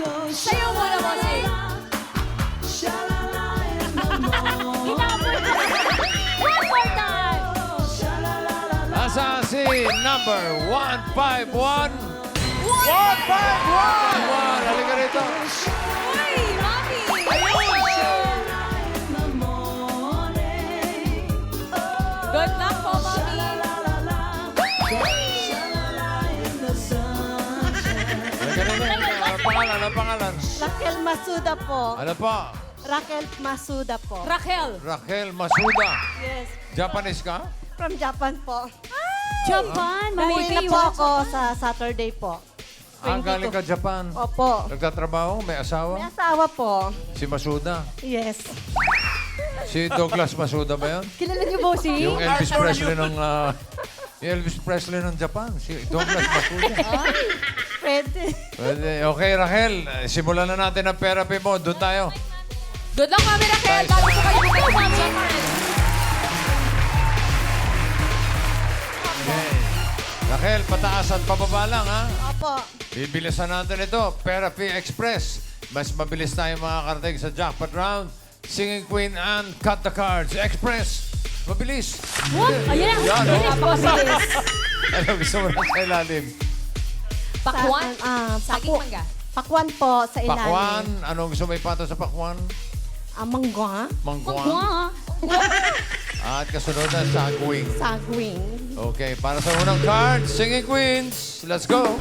Sayo mo na, bossing. One more time. Asa si number 151? 151! Halika rito. Uy, mami. Good luck Ano pangalan? Raquel Masuda po. Ano po? Raquel Masuda po. Raquel. Raquel Masuda. Yes. Japanese ka? From Japan po. Japan. Uwi na po ako sa Saturday po. Ang galing ka Japan. Opo. Nagtatrabaho? May May asawa? asawa po. Si Masuda. Yes. Si Douglas Masuda ba yun? Kilala niyo, bossing? Yung Elvis Presley ng... ah, yung Elvis Presley ng Japan. Si Douglas Masuda. Pwede. Pwede. Okay, Raquel. Simulan na natin ang therapy mo. Doon tayo. Good luck, mami Raquel. Bago po kayo bumalik sa Japan. Okay. Raquel, pataas at pababa lang, ha? Opo. Bibilisan natin ito. Therapy Express. Mas mabilis tayo makakarating sa jackpot round. Singing Queen and Cut the Cards. Express. Mabilis. What? Ayan. Yan, Ayan, oh. napakabilis. Ano gusto mo na sa ilalim? Pakwan. Sa- ah, Saging paku- mangga. Pakwan po sa ilalim. Pakwan. Anong gusto mo ipato sa pakwan? Ah, mangga. Mangguan. At kasunod na sagwing. Sagwing. Okay, para sa unang card, Singing Queens. Let's go.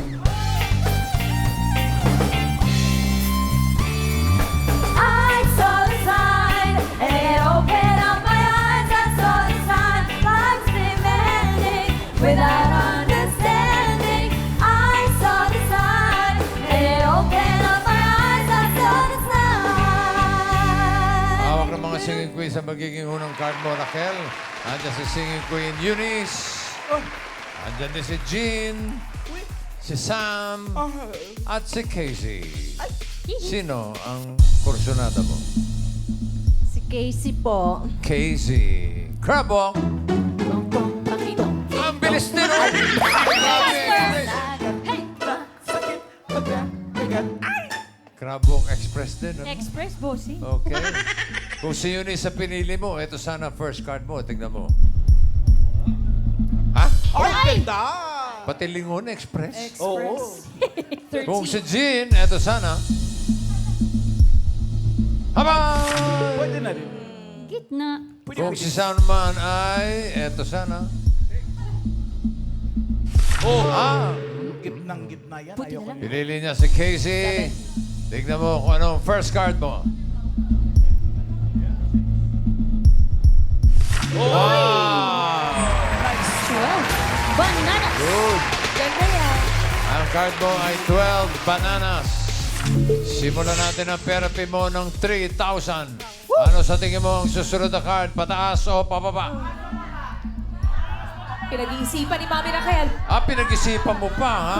Magiging unang card mo, Raquel. Andiyan si Singing Queen Eunice. Andiyan din si Jean. Si Sam. At si Casey. Sino ang kursunada mo? Si Casey po. Casey. Crabwalk. Ang bilis oh. Grabe. Crabwalk Express din. Ano? Express, bossing. Okay. Kung si Eunice sa pinili mo, ito sana first card mo. Tignan mo. Ha? Ay, ganda! Pati Lingon Express. Oo. Kung si Jean, ito sana. Haba! Pwede na rin. Gitna. Pwede Kung rin. si Sam naman ay, ito sana. Oh, Ah! gitnang gitna yan. Ayoko lang. na. Pinili niya si Casey. Tignan mo kung anong first card mo. Wow! Well, banana. Good. Ganda yan. Ang card mo ay 12 bananas. Simulan natin ang therapy mo ng 3,000. Ano sa tingin mo ang susunod na card? Pataas o pababa? Pinag-iisipan ni Mami Raquel. Ah, pinag-isipan mo pa, ha?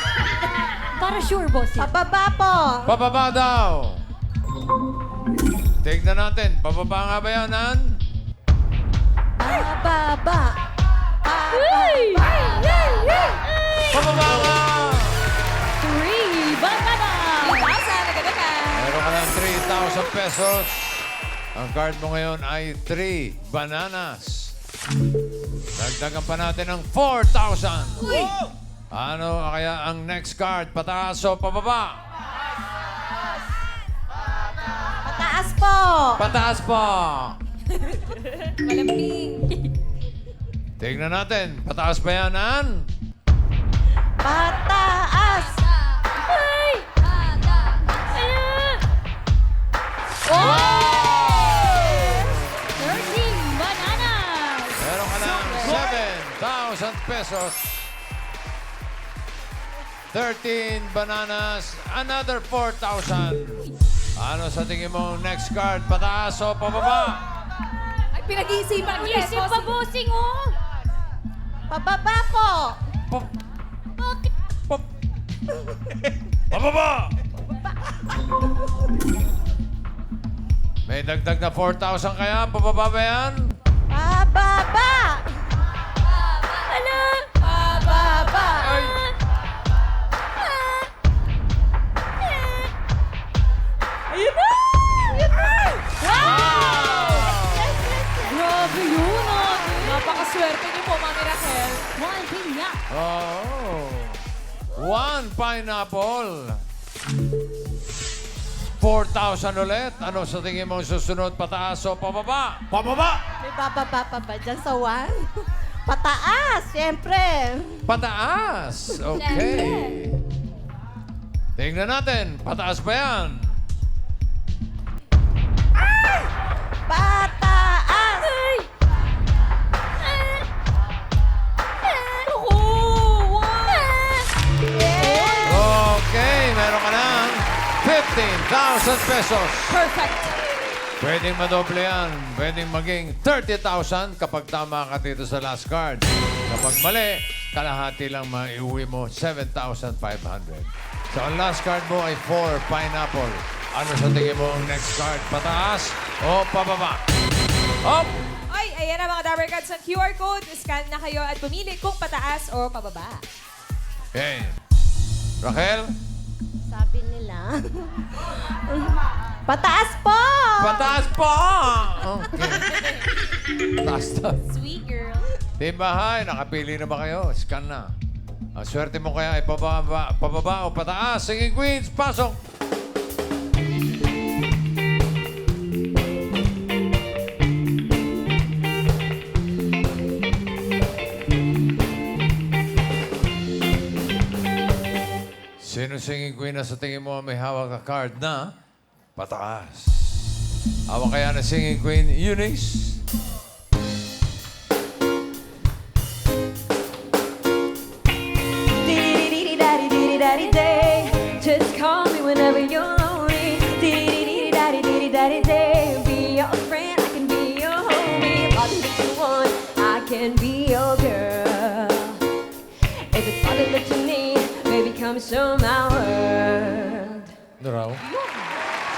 Para sure, bossing. Pababa po. Pababa daw. Tignan natin. Pababa nga ba yan, Nan? Pababa. Hey! Pababa nga! Three banana. 3,000. Naganda ka. Meron ka ng 3,000 pesos. Ang card mo ngayon ay 3 bananas. Dagdagan pa natin ng 4,000. Ano kaya ang next card? Pataas o pababa? Pataas po. Pataas pa. Malambing. Tignan natin. Pataas ba yan, Ann? Pataas. Hey! Oh! 13 bananas. Meron ka ng 7,000 pesos. 13 bananas. Another 4,000. Ano sa tingin mo next card? Pataas o pababa? Pinag-iisipan ni Isip pa, bossing, oh! Pababa po. Pop. Pop. Pababa! May dagdag na 4,000 kaya? Pababa ba yan? Pababa. swerte niyo po, Mami Raquel. One pinya. Oh. One pineapple. 4,000 ulit. Ano sa tingin mong susunod? Pataas o pababa? Pababa! May bababa pa ba sa one? Pataas, syempre. Pataas! Okay. Tingnan natin. Pataas ba yan? Ah! Pat! 15,000 pesos. Perfect. Pwedeng madoble yan. Pwedeng maging 30,000 kapag tama ka dito sa last card. Kapag mali, kalahati lang maiuwi mo 7,500. So, ang last card mo ay 4 pineapple. Ano sa tingin mo ang next card? Pataas o pababa? Up! Ay, ayan na mga Dabber Cats ang QR code. Scan na kayo at pumili kung pataas o pababa. Okay. Raquel? Sabi nila. Pataas po! Pataas po! Okay. Taas na. Sweet girl. Team bahay, nakapili na ba kayo? Scan na. Ang swerte mo kaya ay pababa, pababa o pataas. Sige, Queens, pasok! Sino singing queen na sa tingin mo may hawak ka card na pataas? Hawak kaya na singing queen Eunice? Baby, come show my world. Ano raw?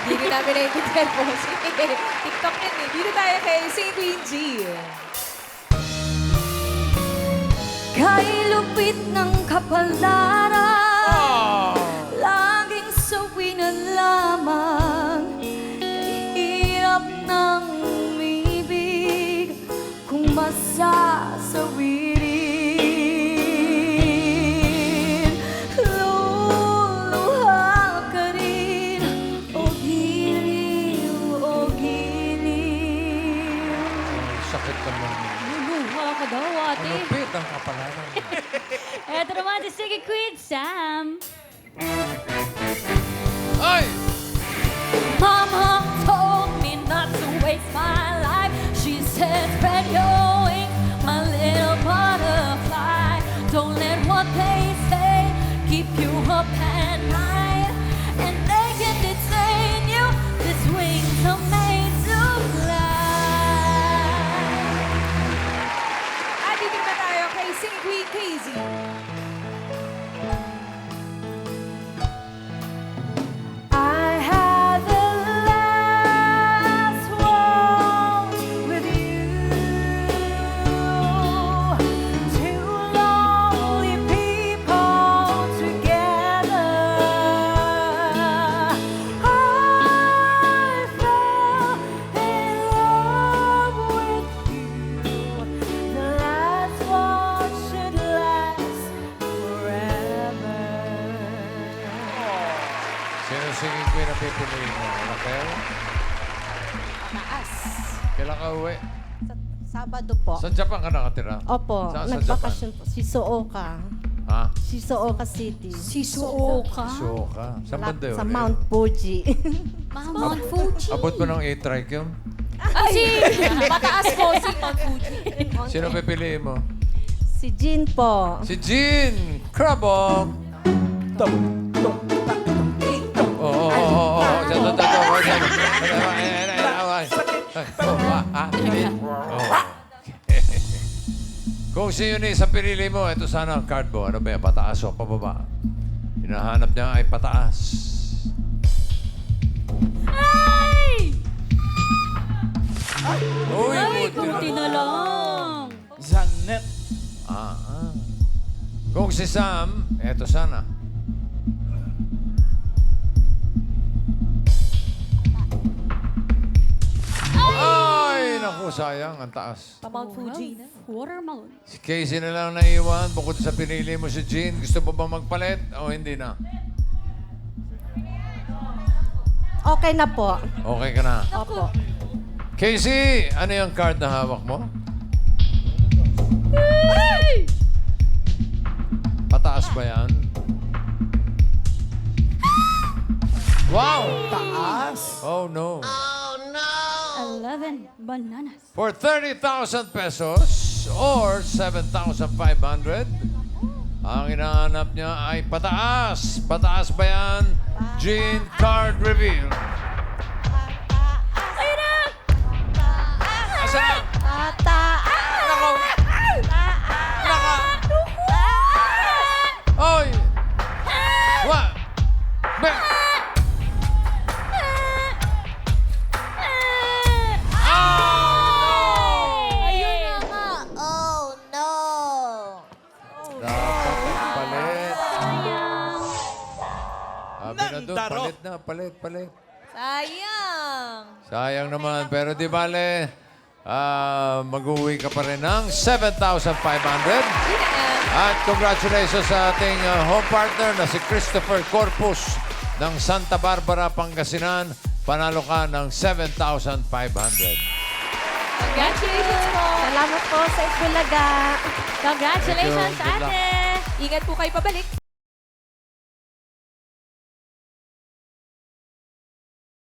Hindi namin naiintindihan po. Sige, TikTok yan eh. Dito tayo kay Sing Queen G. Kay lupit ng kapalaran Oh! Laging sawi na lamang hirap ng umibig Kung masasawirin keep you nakatira? Opo, Saan sa nagbakasyon po. Shizooka. Ha? Shizooka City. Sisuoka. So ka? Saan Sa, banda yun? sa Mount Fuji. Mount Fuji. Abot mo ng 8-trike yun? Si, pataas po si Mount Fuji. Sino pipiliin mo? si Jean po. Si Jean Crabog! Tum, tum, Oo, oo, oo, oo. Diyan, diyan, diyan, diyan, diyan. Ay, ay, ay, ay, ay. Ay, oh, ah, ah, hindi. Oh, okay. Kung si Eunice ang pinili mo, ito sana ang card mo. Ano ba yan? Pataas o pababa? Hinahanap niya ay pataas. Ay! Uy, Ay, buti kunti na. na lang. Janet. Ah, ah. Kung si Sam, eto sana. Naku, sayang. Ang taas. Pa Mount Fuji na. Watermelon. Si Casey na lang naiwan. Bukod sa pinili mo si Jean, gusto mo ba magpalit o hindi na? Okay na po. Okay ka na. Opo. Casey, ano yung card na hawak mo? Pataas ba yan? Wow! Taas. Oh no. 11 bananas. For 30,000 pesos or 7,500, ang inaanap niya ay pataas. Pataas ba yan? Jean Card Reveal. Na, palit, palit. Sayang. Sayang naman, pero di bale, ah, mag-uwi ka pa rin ng 7,500. Hindi na nga. At congratulations sa ating ah, home partner na si Christopher Corpus ng Santa Barbara, Pangasinan. Panalo ka ng 7,500. Congratulations po. Salamat po sa Itbulaga. Congratulations, Thank you. Good luck. ate. Ingat po kayo pabalik.